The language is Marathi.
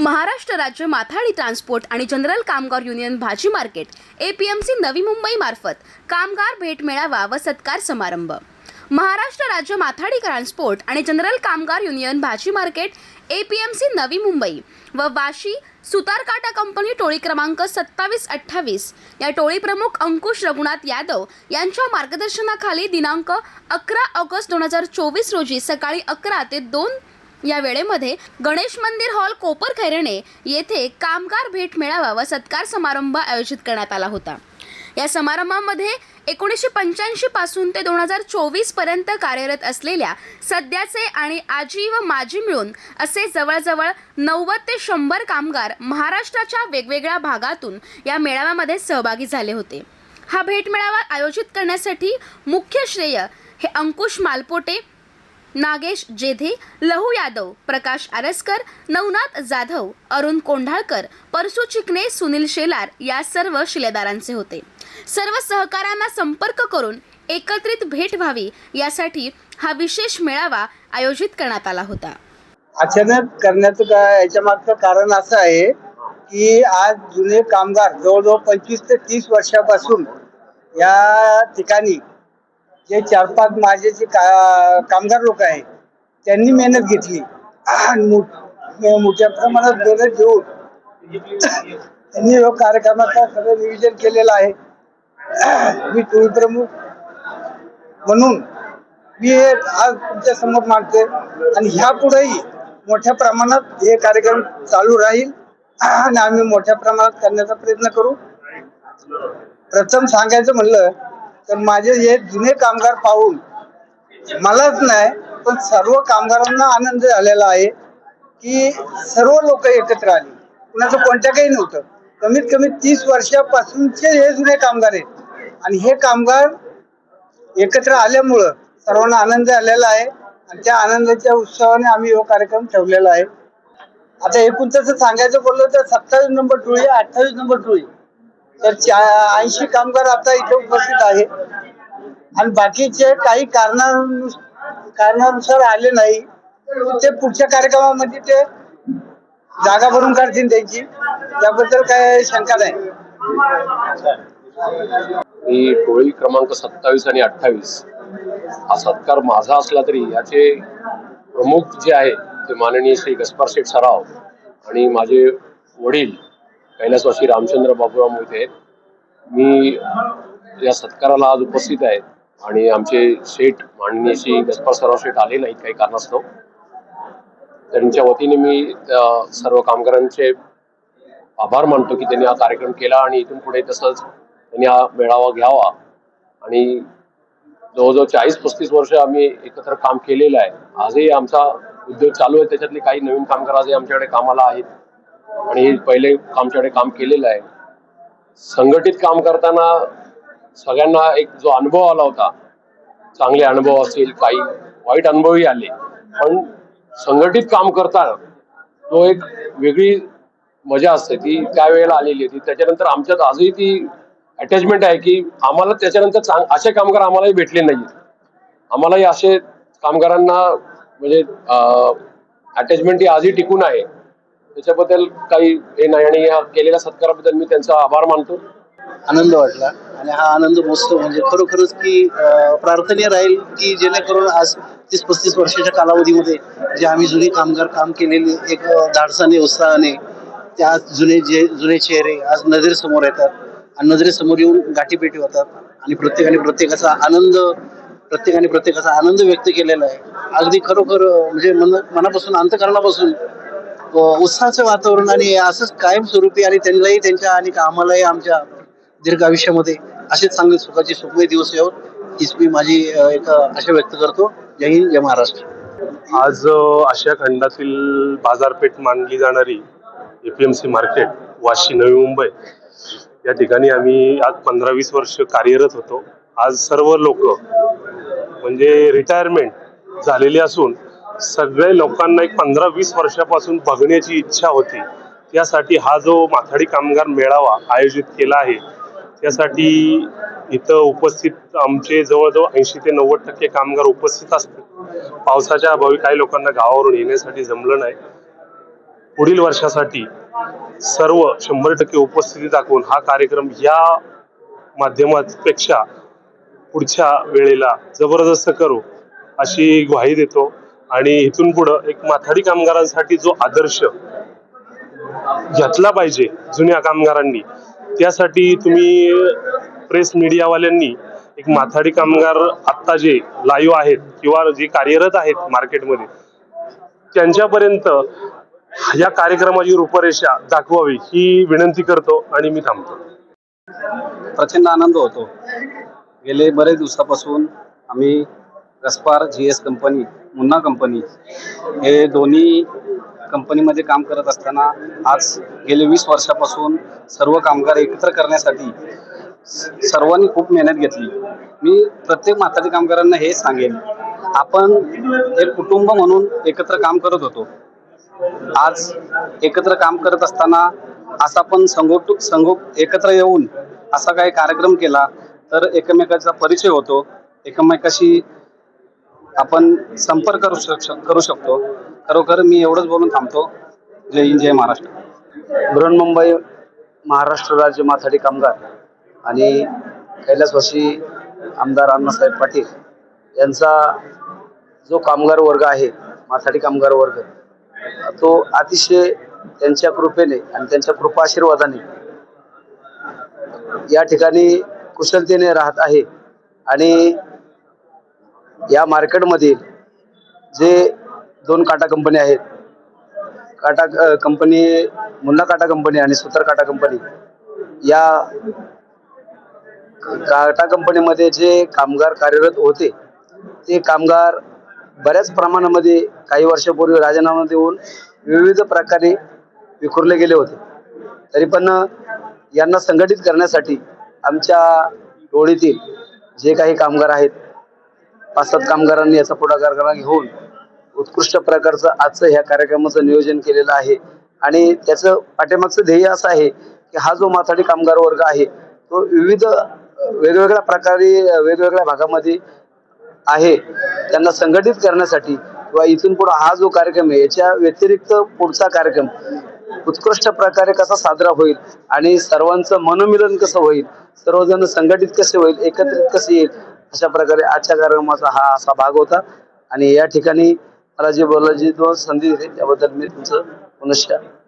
महाराष्ट्र राज्य माथाडी ट्रान्सपोर्ट आणि जनरल कामगार युनियन भाजी मार्केट एपीएमसी नवी मुंबई मार्फत कामगार भेट मेळावा व सत्कार समारंभ. महाराष्ट्र राज्य माथाडी ट्रान्सपोर्ट आणि जनरल कामगार युनियन भाजी मार्केट एपीएमसी नवी मुंबई व वाशी सुतारकाटा कंपनी टोळी क्रमांक सत्तावीस अठ्ठावीस या टोळी प्रमुख अंकुश रघुनाथ यादव यांच्या मार्गदर्शनाखाली दिनांक अकरा ऑगस्ट दोन हजार चोवीस रोजी सकाळी अकरा ते दोन या वेळेमध्ये गणेश मंदिर हॉल कोपर खैरणे येथे कामगार भेट मेळावा व सत्कार समारंभ आयोजित करण्यात आला होता. या समारंभामध्ये एकोणीसशे पंच्याऐंशी पासून ते दोन हजार चोवीसपर्यंत कार्यरत असलेल्या सध्याचे आणि आजी व माजी मिळून असे जवळजवळ नव्वद ते शंभर कामगार महाराष्ट्राच्या वेगवेगळ्या भागातून या मेळाव्यामध्ये सहभागी झाले होते. हा भेट मेळावा आयोजित करण्यासाठी मुख्य श्रेय हे अंकुश मालपोटे नागेश जेधे लहू यादव प्रकाश आरसकर नवनाथ जाधव अरुण कोंढाळकर परसू चिकणे सुनील शेलार या सर्व शिलेदारांचे होते. सर्व सहकाऱ्यांना संपर्क करून एकत्रित भेट व्हावी यासाठी हा विशेष मेळावा आयोजित करण्यात आला होता. अचानक करण्याचं काय याच्या मागचं कारण असं आहे की आज जुने कामगार जवळजवळ पंचवीस ते तीस वर्षापासून या ठिकाणी जे चार पाच माझे जे का कामगार लोक आहेत त्यांनी मेहनत घेतली. आणि मोठ्या प्रमाणात मेहनत घेऊन त्यांनी कार्यक्रमाचा कार्यक्रमाचं सगळं नियोजन केलेलं आहे. मी टोळी प्रमुख म्हणून मी हे आज तुमच्यासमोर मांडते आणि ह्या पुढेही मोठ्या प्रमाणात हे कार्यक्रम चालू राहील. आणि आम्ही मोठ्या प्रमाणात करण्याचा प्रयत्न करू. प्रथम सांगायचं म्हणलं तर माझे हे जुने कामगार पाहून मलाच नाही पण सर्व कामगारांना आनंद झालेला आहे की सर्व लोक एकत्र आली. कुणाचं कोणत्या काही नव्हतं. कमीत कमी तीस वर्षापासूनचे हे जुने कामगार आहेत. आणि हे कामगार एकत्र आल्यामुळं सर्वांना आनंद झालेला आहे आणि त्या आनंदाच्या उत्सवाने आम्ही हा कार्यक्रम ठेवलेला आहे. आता एकूण तसं सांगायचं बोललं तर सत्तावीस नंबर टोळी अठ्ठावीस नंबर टोळी तर ऐंशी कामगार आता इथे उपस्थित आहे. आणि बाकीचे काही कारणानु कारणानुसार आले नाही. ते पुढच्या कार्यक्रमामध्ये ते जागा भरून काढतील त्यांची. त्याबद्दल काय शंका नाही. ही टोळी क्रमांक सत्तावीस आणि अठ्ठावीस हा सत्कार माझा असला तरी याचे प्रमुख जे आहेत ते माननीय श्री गस्पार शेठ सराव आणि माझे वडील कैलासवासी रामचंद्र बाबूराव मोहिते आहेत मी या सत्काराला आज उपस्थित आहे आणि आमचे शेठ माननीय श्री गस्पार सराव शेठ आले नाहीत काही कारणास्तव. त्यांच्या वतीने मी सर्व कामगारांचे आभार मानतो की त्यांनी हा कार्यक्रम केला आणि इथून पुढे तसंच त्यांनी हा मेळावा घ्यावा. आणि जवळजवळ चाळीस पस्तीस वर्ष आम्ही एकत्र काम केलेलं आहे. आजही आमचा उद्योग चालू आहे. त्याच्यातले काही नवीन कामगार आजही आमच्याकडे कामाला आहेत. आणि हे पहिले आमच्याकडे काम केलेलं आहे. संघटित काम करताना सगळ्यांना एक जो अनुभव आला होता चांगले अनुभव असेल काही वाईट अनुभवही आले पण संघटित काम करताना तो एक वेगळी मजा असते. ती त्यावेळेला आलेली होती. त्याच्यानंतर आमच्यात आजही ती अटॅचमेंट आहे की आम्हाला त्याच्यानंतर चांग असे कामगार आम्हालाही भेटले नाही आम्हालाही असे कामगारांना म्हणजे अटॅचमेंट ही आजही टिकून आहे. त्याच्याबद्दल काही हे नाही आणि या केलेल्या सत्काराबद्दल मी त्यांचा आभार मानतो. आनंद वाटला. आणि हा आनंद महोत्सव म्हणजे खरोखरच की प्रार्थनीय राहील की जेणेकरून आज तीस पस्तीस वर्षाच्या कालावधीमध्ये जे आम्ही जुने कामगार काम केलेले एक धाडसाने उत्साहाने त्या जुने जे जुने चेहरे आज नजरेसमोर येतात आणि नजरेसमोर येऊन गाठीपेटी होतात आणि प्रत्येकाने प्रत्येकाचा आनंद प्रत्येकाने प्रत्येकाचा आनंद व्यक्त केलेला आहे. अगदी खरोखर म्हणजे मन मनापासून अंतकरणापासून उत्साहाचं वातावरण आणि असंच कायमस्वरूपी आणि त्यांनाही त्यांच्या आणि आम्हालाही आमच्या दीर्घ आयुष्यामध्ये असेच चांगले सुखाचे सुखमय दिवस यावं हीच मी माझी एक आशा व्यक्त करतो. जय हिंद जय महाराष्ट्र. आज आशिया खंडातील बाजारपेठ मानली जाणारी एपीएमसी मार्केट वाशी नवी मुंबई या ठिकाणी आम्ही आज पंधरा वीस वर्ष कार्यरत होतो. आज सर्व लोक म्हणजे रिटायरमेंट झालेली असून सगळे लोकांना एक पंधरा वीस वर्षापासून बघण्याची इच्छा होती. त्यासाठी हा जो माथाडी कामगार मेळावा आयोजित केला आहे त्यासाठी इथं उपस्थित आमचे जवळजवळ ऐंशी ते नव्वद टक्के कामगार उपस्थित असतात पावसाच्या अभावी काही लोकांना गावावरून येण्यासाठी जमलं नाही. पुढील वर्षासाठी सर्व शंभर टक्के उपस्थिती दाखवून हा कार्यक्रम या माध्यमापेक्षा पुढच्या वेळेला जबरदस्त करू अशी ग्वाही देतो. आणि इथून पुढं एक माथाडी कामगारांसाठी जो आदर्श घेतला पाहिजे जुन्या कामगारांनी त्यासाठी तुम्ही प्रेस मीडियावाल्यांनी एक माथाडी कामगार आत्ता जे लाईव्ह आहेत किंवा जे कार्यरत आहेत मार्केटमध्ये त्यांच्यापर्यंत या कार्यक्रमाची रूपरेषा दाखवावी ही विनंती करतो आणि मी थांबतो. प्रचंड आनंद होतो. गेले बरेच दिवसापासून आम्ही रसपार G S company Munna company हे दोन्ही कंपनीमध्ये काम करत असताना आज गेले वीस वर्षापासून सर्व कामगार एकत्र करण्यासाठी स- सर्वांनी खूप मेहनत घेतली. मी प्रत्येक म्हातारी कामगारांना हे सांगेन आपण एक कुटुंब म्हणून एकत्र काम करत होतो. आज एकत्र काम करत असताना असा पण संगोट संगो एकत्र येऊन असा काही कार्यक्रम केला तर एकमेकाचा परिचय होतो. एकमेकाशी आपण संपर्क करू शक करू शकतो. खरोखर मी एवढंच बोलून थांबतो. जय हिंद जय महाराष्ट्र. बृहन्मुंबई महाराष्ट्र राज्य माथाडी कामगार आणि कैलासवासी आमदार अण्णासाहेब पाटील यांचा जो कामगार वर्ग आहे माथाडी कामगार वर्ग तो अतिशय त्यांच्या कृपेने आणि त्यांच्या कृपा आशीर्वादाने या ठिकाणी कुशलतेने राहत आहे आणि या मार्केटमधील जे दोन काटा कंपनी आहेत काटा कंपनी मुन्ना काटा कंपनी आणि सुतार काटा कंपनी या काटा कंपनीमध्ये जे कामगार कार्यरत होते ते कामगार बऱ्याच प्रमाणामध्ये काही वर्षापूर्वी राजीनामा देऊन विविध प्रकारे विखुरले गेले होते. तरी पण यांना संघटित करण्यासाठी आमच्या टोळीतील जे काही कामगार आहेत पाच सात कामगारांनी याचा पुढाकार घेऊन उत्कृष्ट प्रकारचं आजचं ह्या कार्यक्रमाचं नियोजन केलेलं आहे. आणि त्याचं पाठीमागचं ध्येय असं आहे की हा जो माथाडी कामगार वर्ग आहे तो विविध वेगवेगळ्या प्रकारे वेगवेगळ्या भागामध्ये आहे. त्यांना संघटित करण्यासाठी किंवा इथून पुढे हा जो कार्यक्रम आहे याच्या व्यतिरिक्त पुढचा कार्यक्रम उत्कृष्ट प्रकारे कसा साजरा होईल आणि सर्वांचं मनोमिलन कसं होईल सर्वजण संघटित कसे होईल एकत्रित कसे येईल अशा प्रकारे आजच्या कार्यक्रमाचा हा असा भाग होता. आणि या ठिकाणी मला जे बोलायची संधी दिली त्याबद्दल मी तुमचं पुनश्च